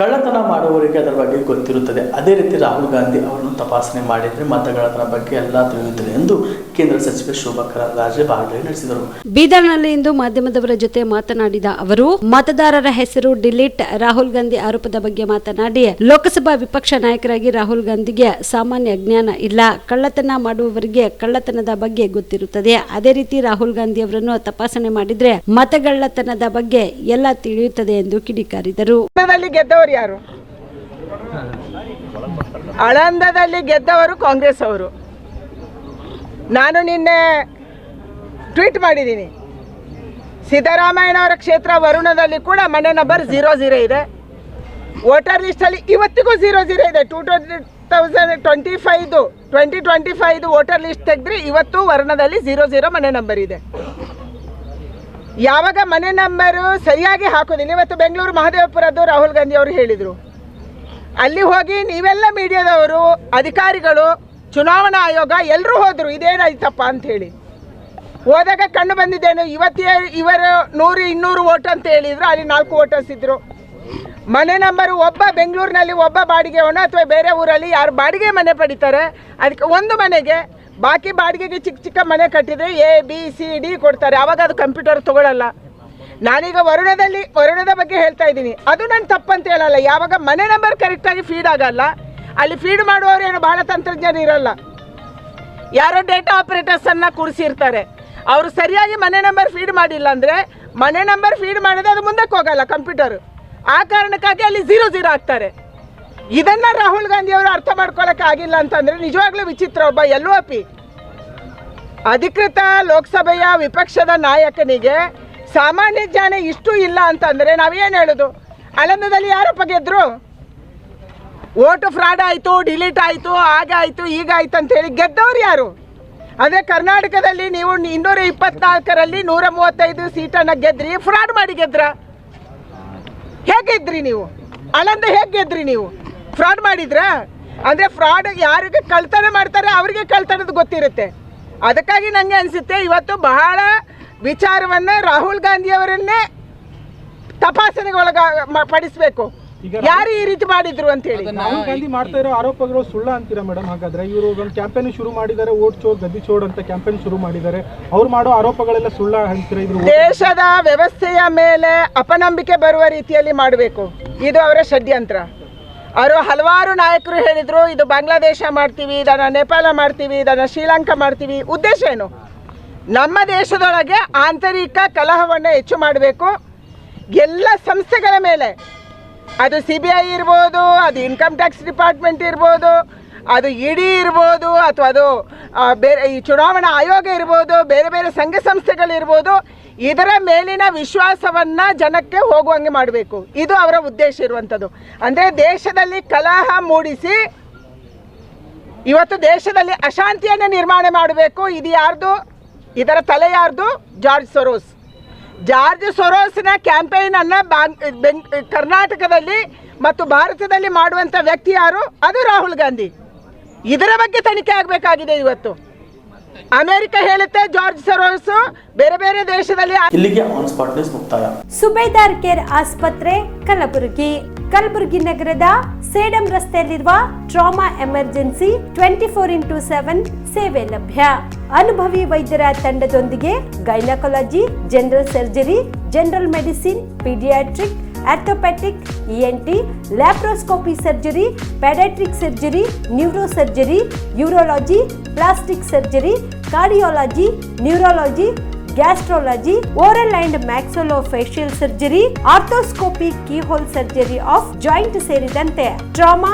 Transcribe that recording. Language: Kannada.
ಕಳ್ಳತನ ಮಾಡುವವರಿಗೆ ಅದರ ಬಗ್ಗೆ ಗೊತ್ತಿರುತ್ತದೆ. ಅದೇ ರೀತಿ ರಾಹುಲ್ ಗಾಂಧಿ ಅವರನ್ನು ತಪಾಸಣೆ ಮಾಡಿದರೆ ಮತಗಳತನ ಬಗ್ಗೆ ಎಲ್ಲ ತಿಳಿಯುತ್ತದೆ ಎಂದು ಕೇಂದ್ರ ಸಚಿವೆ ಶೋಭಾ ಕರಂದ್ಲಾಜೆ ಬಾಗ್ದಾಳಿ ನಡೆಸಿದರು ಬೀದರ್ನಲ್ಲಿ ಇಂದು ಮಾಧ್ಯಮದವರ ಜೊತೆ ಮಾತನಾಡಿದ ಅವರು ಮತದಾರರ ಹೆಸರು ಡಿಲೀಟ್ ರಾಹುಲ್ ಗಾಂಧಿ ಆರೋಪದ ಬಗ್ಗೆ ಮಾತನಾಡಿ ಲೋಕಸಭಾ ವಿಪಕ್ಷ ನಾಯಕರಾಗಿ ರಾಹುಲ್ ಗಾಂಧಿಗೆ ಸಾಮಾನ್ಯ ಜ್ಞಾನ ಇಲ್ಲ. ಕಳ್ಳತನ ಮಾಡುವವರಿಗೆ ಕಳ್ಳತನದ ಬಗ್ಗೆ ಗೊತ್ತಿರುತ್ತದೆ. ಅದೇ ರೀತಿ ರಾಹುಲ್ ಗಾಂಧಿ ಅವರನ್ನು ತಪಾಸಣೆ ಮಾಡಿದ್ರೆ ಮತಗಳ್ಳತನದ ಬಗ್ಗೆ ಎಲ್ಲ ತಿಳಿಯುತ್ತದೆ ಎಂದು ಕಿಡಿಕಾರಿದರು. ಗೆದ್ದವರು ಯಾರು? ಆಳಂದದಲ್ಲಿ ಗೆದ್ದವರು ಕಾಂಗ್ರೆಸ್ ಅವರು. ನಾನು ನಿನ್ನೆ ಟ್ವೀಟ್ ಮಾಡಿದ್ದೀನಿ. ಸಿದ್ದರಾಮಯ್ಯನವರ ಕ್ಷೇತ್ರ ವರುಣದಲ್ಲಿ ಕೂಡ ಮನೆ ನಂಬರ್ ಝೀರೋ ಝೀರೋ ಇದೆ. ವೋಟರ್ ಲಿಸ್ಟಲ್ಲಿ ಇವತ್ತಿಗೂ ಝೀರೋ ಝೀರೋ ಇದೆ. ಟೂ ಟ್ವೆಂಟಿ ತೌಸಂಡ್ ಟ್ವೆಂಟಿ ಫೈವ್ದು ಟ್ವೆಂಟಿ ಟ್ವೆಂಟಿ ಫೈವ್ದು ವೋಟರ್ ಲಿಸ್ಟ್ ತೆಗೆದ್ರೆ ಇವತ್ತು ವರ್ಣದಲ್ಲಿ ಝೀರೋ ಝೀರೋ ಮನೆ ನಂಬರ್ ಇದೆ. ಯಾವಾಗ ಮನೆ ನಂಬರು ಸರಿಯಾಗಿ ಹಾಕೋದಿಲ್ಲ. ಇವತ್ತು ಬೆಂಗಳೂರು ಮಹದೇವಪುರದ್ದು ರಾಹುಲ್ ಗಾಂಧಿ ಅವರು ಹೇಳಿದರು. ಅಲ್ಲಿ ಹೋಗಿ ನೀವೆಲ್ಲ ಮೀಡಿಯಾದವರು, ಅಧಿಕಾರಿಗಳು, ಚುನಾವಣಾ ಆಯೋಗ ಎಲ್ಲರೂ ಹೋದರು, ಇದೇನಾಯ್ತಪ್ಪ ಅಂಥೇಳಿ ಹೋದಾಗ ಕಂಡು ಬಂದಿದ್ದೇನು, ಇವತ್ತೇ ಇವರು ನೂರು, ಇನ್ನೂರು ವೋಟ್ ಅಂತ ಹೇಳಿದರು, ಅಲ್ಲಿ ನಾಲ್ಕು ವೋಟರ್ಸ್ ಇದ್ದರು ಮನೆ ನಂಬರ್ ಒಬ್ಬ ಬೆಂಗಳೂರಿನಲ್ಲಿ ಒಬ್ಬ ಬಾಡಿಗೆವನು ಅಥವಾ ಬೇರೆ ಊರಲ್ಲಿ ಯಾರು ಬಾಡಿಗೆ ಮನೆ ಪಡಿತಾರೆ, ಅದಕ್ಕೆ ಒಂದು ಮನೆಗೆ ಬಾಕಿ ಬಾಡಿಗೆಗೆ ಚಿಕ್ಕ ಚಿಕ್ಕ ಮನೆ ಕಟ್ಟಿದ್ರೆ ಎ ಬಿ ಸಿ ಡಿ ಕೊಡ್ತಾರೆ. ಅವಾಗ ಅದು ಕಂಪ್ಯೂಟರ್ ತಗೊಳ್ಳಲ್ಲ ನಾನೀಗ ವರುಣದಲ್ಲಿ, ವರುಣದ ಬಗ್ಗೆ ಹೇಳ್ತಾ ಇದ್ದೀನಿ. ಅದು ನನ್ನ ತಪ್ಪಂತ ಹೇಳಲ್ಲ. ಯಾವಾಗ ಮನೆ ನಂಬರ್ ಕರೆಕ್ಟಾಗಿ ಫೀಡ್ ಆಗಲ್ಲ, ಅಲ್ಲಿ ಫೀಡ್ ಮಾಡುವವರು ಏನು ಬಹಳ ತಂತ್ರಜ್ಞಾನ ಇರಲ್ಲ. ಯಾರೋ ಡೇಟಾ ಆಪರೇಟರ್ಸನ್ನು ಕೂರಿಸಿರ್ತಾರೆ. ಅವರು ಸರಿಯಾಗಿ ಮನೆ ನಂಬರ್ ಫೀಡ್ ಮಾಡಿಲ್ಲ ಅಂದರೆ, ಮನೆ ನಂಬರ್ ಫೀಡ್ ಮಾಡಿದ್ರೆ ಅದು ಮುಂದಕ್ಕೆ ಹೋಗಲ್ಲ ಕಂಪ್ಯೂಟರ್. ಆ ಕಾರಣಕ್ಕಾಗಿ ಅಲ್ಲಿ ಝೀರೋ ಝೀರೋ ಆಗ್ತಾರೆ. ಇದನ್ನ ರಾಹುಲ್ ಗಾಂಧಿ ಅವರು ಅರ್ಥ ಮಾಡ್ಕೊಳಕ್ಕೆ ಆಗಿಲ್ಲ ಅಂತಂದ್ರೆ ನಿಜವಾಗ್ಲೂ ವಿಚಿತ್ರ ಒಬ್ಬ ಎಲ್ಲೋ ಪಿ ಅಧಿಕೃತ ಲೋಕಸಭೆಯ ವಿಪಕ್ಷದ ನಾಯಕನಿಗೆ ಸಾಮಾನ್ಯ ಜ್ಞಾನ ಇಷ್ಟು ಇಲ್ಲ ಅಂತಂದ್ರೆ ನಾವೇನು ಹೇಳೋದು? ಅಲಂದದಲ್ಲಿ ಯಾರಪ್ಪ ಗೆದ್ರು? ಓಟು ಫ್ರಾಡ್ ಆಯ್ತು, ಡಿಲೀಟ್ ಆಯಿತು ಆಗಾಯಿತು ಈಗಾಯ್ತು ಅಂತ ಹೇಳಿ ಗೆದ್ದವ್ರು ಯಾರು? ಅದೇ ಕರ್ನಾಟಕದಲ್ಲಿ ನೀವು ಇನ್ನೂರ ಇಪ್ಪತ್ನಾಲ್ಕರಲ್ಲಿ ನೂರ ಮೂವತ್ತೈದು ಸೀಟನ್ನು ಗೆದ್ರಿ, ಫ್ರಾಡ್ ಮಾಡಿ ಗೆದ್ರ? ಹೇಗಿದ್ರಿ ಗೆದ್ರಿ ನೀವು? ಅಳಂದ ಹೇಗೆ ಗೆದ್ರಿ ನೀವು? ಫ್ರಾಡ್ ಮಾಡಿದ್ರಾ ಅಂದರೆ ಫ್ರಾಡ್ ಯಾರಿಗೆ ಕಳ್ತನ ಮಾಡ್ತಾರೆ ಅವರಿಗೆ ಕಳ್ತನದ ಗೊತ್ತಿರುತ್ತೆ. ಅದಕ್ಕಾಗಿ ನನಗೆ ಅನಿಸುತ್ತೆ ಇವತ್ತು ಬಹಳ ವಿಚಾರವನ್ನು ರಾಹುಲ್ ಗಾಂಧಿ ಅವರನ್ನೇ ತಪಾಸಣೆಗೆ ಒಳಗ ಪಡಿಸಬೇಕು. ಯಾರು ಈ ರೀತಿ ಮಾಡಿದ್ರು ಅಂತ ಹೇಳಿ? ರಾಹುಲ್ ಗಾಂಧಿ ಮಾಡ್ತಾ ಇರೋ ಆರೋಪಗಳು ಸುಳ್ಳ ಅಂತೀರಾ ಮೇಡಮ್? ಹಾಗಾದ್ರೆ ಇವರು ಒಂದು ಕ್ಯಾಂಪೇನ್ ಶುರು ಮಾಡಿದ್ದಾರೆ ಓಟ್ ಚೋರ್ ಗದ್ದಿ ಚೋಡ್ ಅಂತ ಕ್ಯಾಂಪೇನ್ ಶುರು ಮಾಡಿದ್ದಾರೆ. ಅವ್ರು ಮಾಡೋ ಆರೋಪಗಳೆಲ್ಲ ಸುಳ್ಳ ಅಂತೀರಾ ಇದ್ರು ದೇಶದ ವ್ಯವಸ್ಥೆಯ ಮೇಲೆ ಅಪನಂಬಿಕೆ ಬರುವ ರೀತಿಯಲ್ಲಿ ಮಾಡಬೇಕು. ಇದು ಅವರ ಷಡ್ಯಂತ್ರ. ಅವರು ಹಲವಾರು ನಾಯಕರು ಹೇಳಿದರು, ಇದು ಬಾಂಗ್ಲಾದೇಶ ಮಾಡ್ತೀವಿ, ಇದನ್ನು ನೇಪಾಳ ಮಾಡ್ತೀವಿ, ಇದನ್ನು ಶ್ರೀಲಂಕಾ ಮಾಡ್ತೀವಿ. ಉದ್ದೇಶ ಏನು? ನಮ್ಮ ದೇಶದೊಳಗೆ ಆಂತರಿಕ ಕಲಹವನ್ನು ಹೆಚ್ಚು ಮಾಡಬೇಕು. ಎಲ್ಲ ಸಂಸ್ಥೆಗಳ ಮೇಲೆ. ಅದು ಸಿ ಬಿ ಐ ಇರ್ಬೋದು, ಅದು ಇನ್ಕಮ್ ಟ್ಯಾಕ್ಸ್ ಡಿಪಾರ್ಟ್ಮೆಂಟ್ ಇರ್ಬೋದು, ಅದು ಇಡಿ ಇರ್ಬೋದು, ಅಥವಾ ಅದು ಬೇರೆ ಈ ಚುನಾವಣಾ ಆಯೋಗ ಇರ್ಬೋದು, ಬೇರೆ ಬೇರೆ ಸಂಘ ಸಂಸ್ಥೆಗಳಿರ್ಬೋದು ಇದರ ಮೇಲಿನ ವಿಶ್ವಾಸವನ್ನು ಜನಕ್ಕೆ ಹೋಗುವಂಗೆ ಮಾಡಬೇಕು. ಇದು ಅವರ ಉದ್ದೇಶ ಇರುವಂಥದ್ದು ಅಂದರೆ ದೇಶದಲ್ಲಿ ಕಲಹ ಮೂಡಿಸಿ, ಇವತ್ತು ದೇಶದಲ್ಲಿ ಅಶಾಂತಿಯನ್ನು ನಿರ್ಮಾಣ ಮಾಡಬೇಕು. ಇದು ಯಾರ್ದು? ಇದರ ತಲೆ ಯಾರ್ದು? George Soros. ಜಾರ್ಜ್ ಸೊರೋಸ್ನ ಕ್ಯಾಂಪೇನನ್ನು ಕರ್ನಾಟಕದಲ್ಲಿ ಮತ್ತು ಭಾರತದಲ್ಲಿ ಮಾಡುವಂಥ ವ್ಯಕ್ತಿ ಯಾರು? ಅದು ರಾಹುಲ್ ಗಾಂಧಿ. ಇದರ ಬಗ್ಗೆ ತನಿಖೆ ಆಗಬೇಕಾಗಿದೆ ಇವತ್ತು. ಅಮೆರಿಕ ಹೇಳುತ್ತೆ ಜಾರ್ಜ್ ಸರೋಸ್ ಬೇರೆ ಬೇರೆ ದೇಶದಲ್ಲಿ ಇಲ್ಲಿಗೆ ಆನ್ ಸ್ಪಾಟ್ ನ್ಯೂಸ್ ಮುಕ್ತಾಯ. ಸುಬೇದಾರ್ ಕೇರ್ ಆಸ್ಪತ್ರೆ ಕಲಬುರಗಿ. ಕಲಬುರಗಿ ನಗರದ ಸೇಡಂ ರಸ್ತೆಯಲ್ಲಿರುವ trauma emergency twenty four into seven ಸೇವೆ ಲಭ್ಯ. ಅನುಭವಿ ವೈದ್ಯರ ತಂಡದೊಂದಿಗೆ gynaecology general surgery general medicine paediatric orthopedic ENT laparoscopy surgery pediatric surgery neuro surgery urology plastic surgery cardiology neurology gastrology oral and maxillofacial surgery arthroscopy keyhole surgery of joint ಸೇರಿದಂತೆ ಟ್ರಾಮಾ